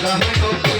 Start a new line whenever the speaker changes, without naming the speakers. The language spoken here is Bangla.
Flamengo.